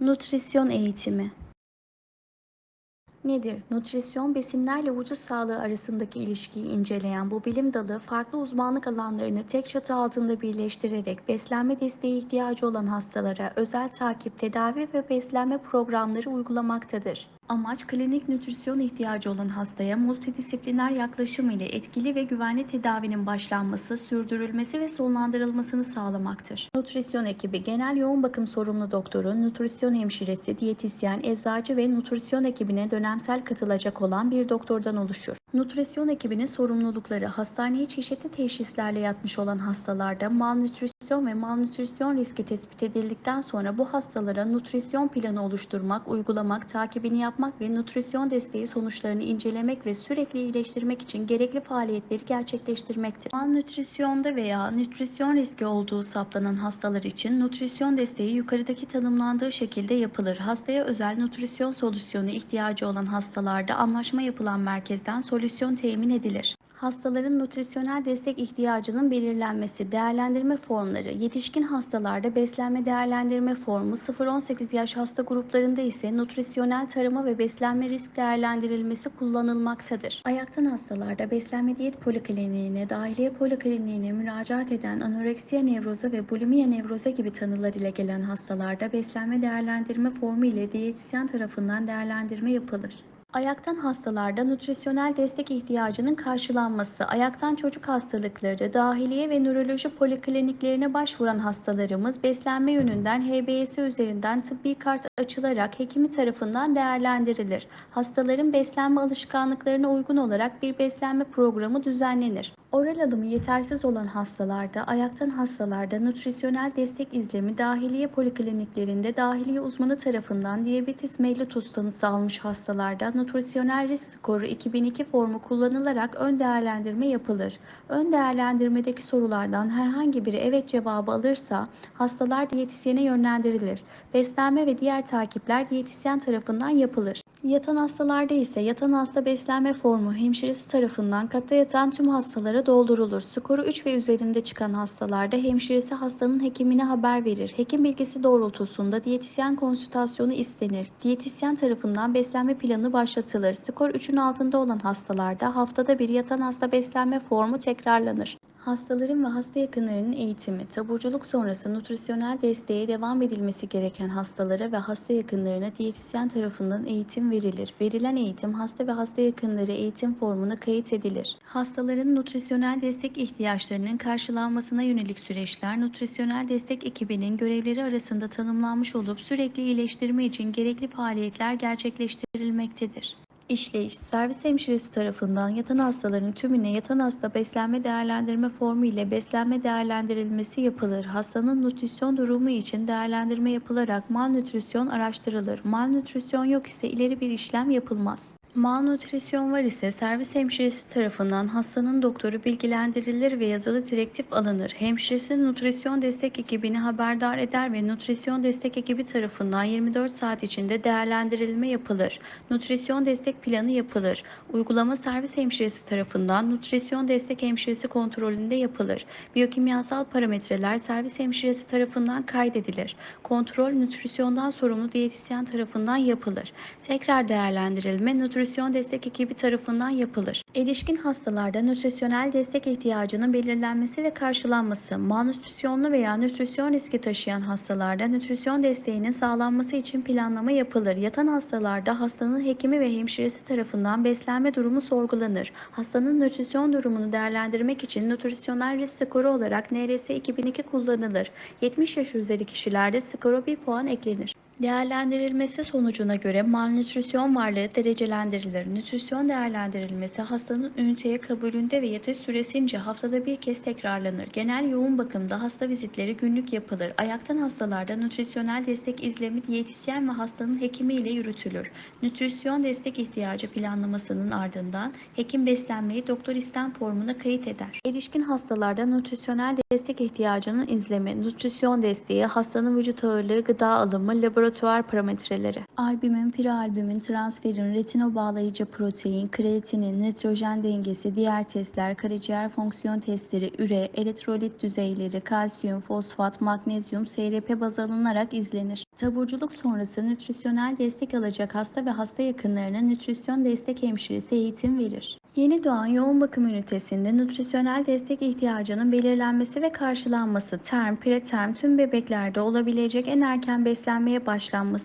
Nutrisyon eğitimi Nedir? Nutrisyon, besinlerle vücut sağlığı arasındaki ilişkiyi inceleyen bu bilim dalı, farklı uzmanlık alanlarını tek çatı altında birleştirerek beslenme desteği ihtiyacı olan hastalara özel takip, tedavi ve beslenme programları uygulamaktadır. Amaç klinik nütrisyon ihtiyacı olan hastaya multidisipliner yaklaşım ile etkili ve güvenli tedavinin başlanması, sürdürülmesi ve sonlandırılmasını sağlamaktır. Nutrisyon ekibi genel yoğun bakım sorumlu doktoru, nutrisyon hemşiresi, diyetisyen, eczacı ve nutrisyon ekibine dönemsel katılacak olan bir doktordan oluşur. Nutrisyon ekibinin sorumlulukları hastaneye çeşitli teşhislerle yatmış olan hastalarda malnütrisyon ve malnütrisyon riski tespit edildikten sonra bu hastalara nutrisyon planı oluşturmak, uygulamak, takibini yapmak ve nutrisyon desteği sonuçlarını incelemek ve sürekli iyileştirmek için gerekli faaliyetleri gerçekleştirmektir. Malnütrisyonda veya nütrisyon riski olduğu saptanan hastalar için nutrisyon desteği yukarıdaki tanımlandığı şekilde yapılır. Hastaya özel nutrisyon solüsyonu ihtiyacı olan hastalarda anlaşma yapılan merkezden solüsyon temin edilir. Hastaların nutrisyonel destek ihtiyacının belirlenmesi, değerlendirme formları, yetişkin hastalarda beslenme değerlendirme formu, 0-18 yaş hasta gruplarında ise nutrisyonel tarama ve beslenme risk değerlendirilmesi kullanılmaktadır. Ayaktan hastalarda beslenme diyet polikliniğine, dahiliye polikliniğine müracaat eden anoreksiya nevroza ve bulimiya nevroza gibi tanılar ile gelen hastalarda beslenme değerlendirme formu ile diyetisyen tarafından değerlendirme yapılır. Ayaktan hastalarda nutrisyonel destek ihtiyacının karşılanması, ayaktan çocuk hastalıkları, dahiliye ve nöroloji polikliniklerine başvuran hastalarımız beslenme yönünden HBS üzerinden tıbbi kart açılarak hekimi tarafından değerlendirilir. Hastaların beslenme alışkanlıklarına uygun olarak bir beslenme programı düzenlenir. Oral alımı yetersiz olan hastalarda, ayaktan hastalarda nutrisyonel destek izlemi dahiliye polikliniklerinde dahiliye uzmanı tarafından diyabetes mellitus tanısı almış hastalarda nutrisyonel risk skoru 2002 formu kullanılarak ön değerlendirme yapılır. Ön değerlendirmedeki sorulardan herhangi biri evet cevabı alırsa hastalar diyetisyene yönlendirilir. Beslenme ve diğer takipler diyetisyen tarafından yapılır. Yatan hastalarda ise yatan hasta beslenme formu hemşiresi tarafından katta yatan tüm hastalara doldurulur. Skoru 3 ve üzerinde çıkan hastalarda hemşiresi hastanın hekimine haber verir. Hekim bilgisi doğrultusunda diyetisyen konsültasyonu istenir. Diyetisyen tarafından beslenme planı başlatılır. Skor 3'ün altında olan hastalarda haftada bir yatan hasta beslenme formu tekrarlanır. Hastaların ve hasta yakınlarının eğitimi, taburculuk sonrası nutrisyonel desteğe devam edilmesi gereken hastalara ve hasta yakınlarına diyetisyen tarafından eğitim verilir. Verilen eğitim hasta ve hasta yakınları eğitim formuna kayıt edilir. Hastaların nutrisyonel destek ihtiyaçlarının karşılanmasına yönelik süreçler nutrisyonel destek ekibinin görevleri arasında tanımlanmış olup sürekli iyileştirme için gerekli faaliyetler gerçekleştirilmektedir. İşleyiş, servis hemşiresi tarafından yatan hastaların tümüne yatan hasta beslenme değerlendirme formu ile beslenme değerlendirilmesi yapılır. Hastanın nutrisyon durumu için değerlendirme yapılarak malnütrisyon araştırılır. Malnütrisyon yok ise ileri bir işlem yapılmaz. Malnutrisyon var ise servis hemşiresi tarafından hastanın doktoru bilgilendirilir ve yazılı direktif alınır. Hemşiresi nutrisyon destek ekibini haberdar eder ve nutrisyon destek ekibi tarafından 24 saat içinde değerlendirilme yapılır. Nutrisyon destek planı yapılır. Uygulama servis hemşiresi tarafından nutrisyon destek hemşiresi kontrolünde yapılır. Biyokimyasal parametreler servis hemşiresi tarafından kaydedilir. Kontrol nütrisyondan sorumlu diyetisyen tarafından yapılır. Tekrar değerlendirilme nutrisyon destek ekibi tarafından yapılır. Erişkin hastalarda nütrisyonel destek ihtiyacının belirlenmesi ve karşılanması, malnütrisyonlu veya nütrisyon riski taşıyan hastalarda nütrisyon desteğinin sağlanması için planlama yapılır. Yatan hastalarda hastanın hekimi ve hemşiresi tarafından beslenme durumu sorgulanır. Hastanın nütrisyon durumunu değerlendirmek için nütrisyonel risk skoru olarak NRS 2002 kullanılır. 70 yaş üzeri kişilerde skora 1 puan eklenir. Değerlendirilmesi sonucuna göre malnütrisyon varlığı derecelendirilir. Nütrisyon değerlendirilmesi hastanın üniteye kabulünde ve yatış süresince haftada bir kez tekrarlanır. Genel yoğun bakımda hasta vizitleri günlük yapılır. Ayaktan hastalarda nütrisyonel destek izlemi diyetisyen ve hastanın hekimi ile yürütülür. Nütrisyon destek ihtiyacı planlamasının ardından hekim beslenmeyi doktor istem formuna kayıt eder. Erişkin hastalarda nütrisyonel destek ihtiyacının izlemi, nütrisyon desteği, hastanın vücut ağırlığı, gıda alımı, laboratuvar laboratuvar parametreleri. Albümin, prealbümin, transferin, retino bağlayıcı protein, kreatinin, nitrojen dengesi, diğer testler, karaciğer fonksiyon testleri, üre, elektrolit düzeyleri, kalsiyum, fosfat, magnezyum, SRP baz alınarak izlenir. Taburculuk sonrası nütrisyonel destek alacak hasta ve hasta yakınlarına nütrisyon destek hemşiresi eğitim verir. Yeni doğan yoğun bakım ünitesinde nütrisyonel destek ihtiyacının belirlenmesi ve karşılanması term, preterm tüm bebeklerde olabilecek en erken beslenmeye başlanması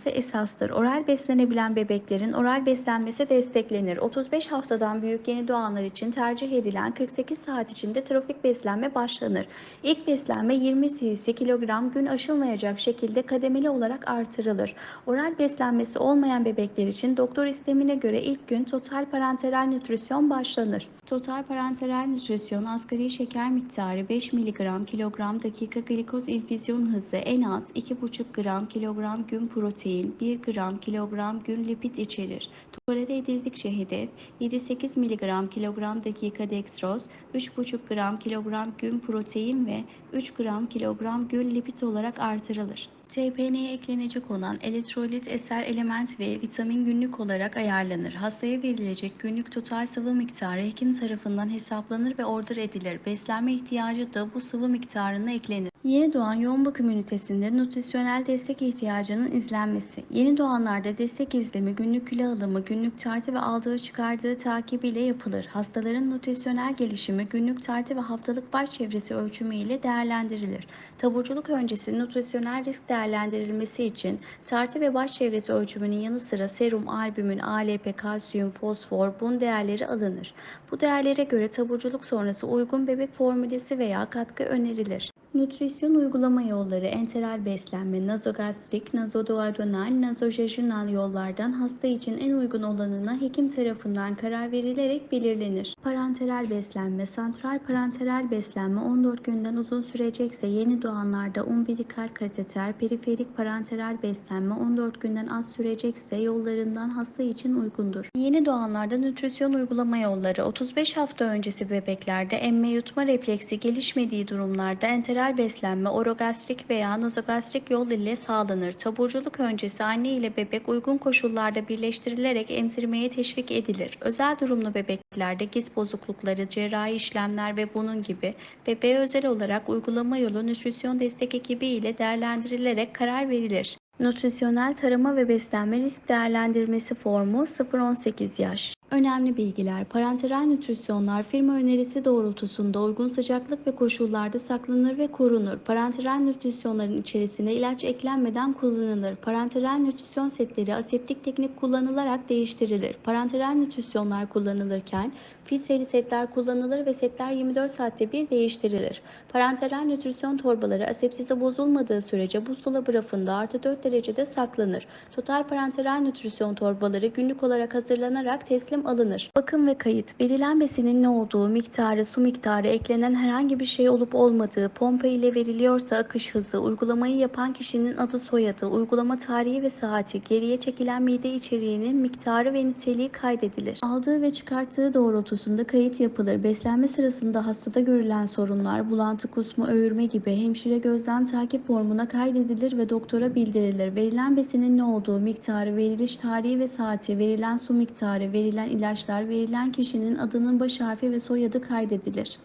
esastır. Oral beslenebilen bebeklerin oral beslenmesi desteklenir. 35 haftadan büyük yeni doğanlar için tercih edilen 48 saat içinde trofik beslenme başlanır. İlk beslenme 20 cc kilogram gün aşılmayacak şekilde kademeli olarak artırılır. Oral beslenmesi olmayan bebekler için doktor istemine göre ilk gün total parenteral nütrisyon başlanır. Total parenteral nütrisyon asgari şeker miktarı 5 mg kilogram dakika glikoz infüzyon hızı en az 2,5 gram kilogram gün protein, 1 gram kilogram gün lipid içerir. Tolere edildikçe hedef 7-8 mg kilogram dakika dextroz, 3,5 gram kilogram gün protein ve 3 gram kilogram gün lipid olarak artırılır. TPN'ye eklenecek olan elektrolit, eser element ve vitamin günlük olarak ayarlanır. Hastaya verilecek günlük total sıvı miktarı hekim tarafından hesaplanır ve order edilir. Beslenme ihtiyacı da bu sıvı miktarına eklenir. Yeni doğan yoğun bakım ünitesinde nutrisyonel destek ihtiyacının izlenmesi. Yeni doğanlarda destek izlemi, günlük kilo alımı, günlük tartı ve aldığı çıkardığı takibiyle yapılır. Hastaların nutrisyonel gelişimi günlük tartı ve haftalık baş çevresi ölçümü ile değerlendirilir. Taburculuk öncesi nutrisyonel risk değerlendirilmesi için tartı ve baş çevresi ölçümünün yanı sıra serum, albümin, ALP, kalsiyum, fosfor, bun değerleri alınır. Bu değerlere göre taburculuk sonrası uygun bebek formülesi veya katkı önerilir. Nutrisyon uygulama yolları enteral beslenme, nazogastrik, nazoduodenal, nazojejunal yollardan hasta için en uygun olanına hekim tarafından karar verilerek belirlenir. Parenteral beslenme, santral parenteral beslenme 14 günden uzun sürecekse yeni doğanlarda umbilikal kateter, periferik parenteral beslenme 14 günden az sürecekse yollarından hasta için uygundur. Yeni doğanlarda nütrisyon uygulama yolları 35 hafta öncesi bebeklerde emme yutma refleksi gelişmediği durumlarda enteral beslenme orogastrik veya nazogastrik yol ile sağlanır. Taburculuk öncesi anne ile bebek uygun koşullarda birleştirilerek emzirmeye teşvik edilir. Özel durumlu bebeklerde giz bozuklukları, cerrahi işlemler ve bunun gibi bebeğe özel olarak uygulama yolu nütrisyon destek ekibi ile değerlendirilerek karar verilir. Nutrisyonel tarama ve beslenme risk değerlendirmesi formu 0-18 yaş. Önemli bilgiler. Parenteral nütrisyonlar firma önerisi doğrultusunda uygun sıcaklık ve koşullarda saklanır ve korunur. Parenteral nütrisyonların içerisine ilaç eklenmeden kullanılır. Parenteral nütrisyon setleri aseptik teknik kullanılarak değiştirilir. Parenteral nütrisyonlar kullanılırken filtreli setler kullanılır ve setler 24 saatte bir değiştirilir. Parenteral nütrisyon torbaları asepsize bozulmadığı sürece buzdolabı rafında artı 4 derecede saklanır. Total parenteral nütrisyon torbaları günlük olarak hazırlanarak teslim alınır. Bakım ve kayıt. Verilen besinin ne olduğu, miktarı, su miktarı, eklenen herhangi bir şey olup olmadığı, pompa ile veriliyorsa akış hızı, uygulamayı yapan kişinin adı soyadı, uygulama tarihi ve saati, geriye çekilen mide içeriğinin miktarı ve niteliği kaydedilir. Aldığı ve çıkarttığı doğrultusunda kayıt yapılır. Beslenme sırasında hastada görülen sorunlar, bulantı, kusma, öğürme gibi hemşire gözlem takip formuna kaydedilir ve doktora bildirilir. Verilen besinin ne olduğu, miktarı, veriliş tarihi ve saati, verilen su miktarı, verilen ilaçlar, verilen kişinin adının baş harfi ve soyadı kaydedilir.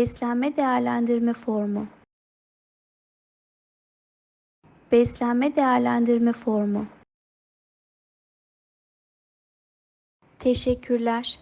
Beslenme değerlendirme formu Beslenme değerlendirme formu Teşekkürler.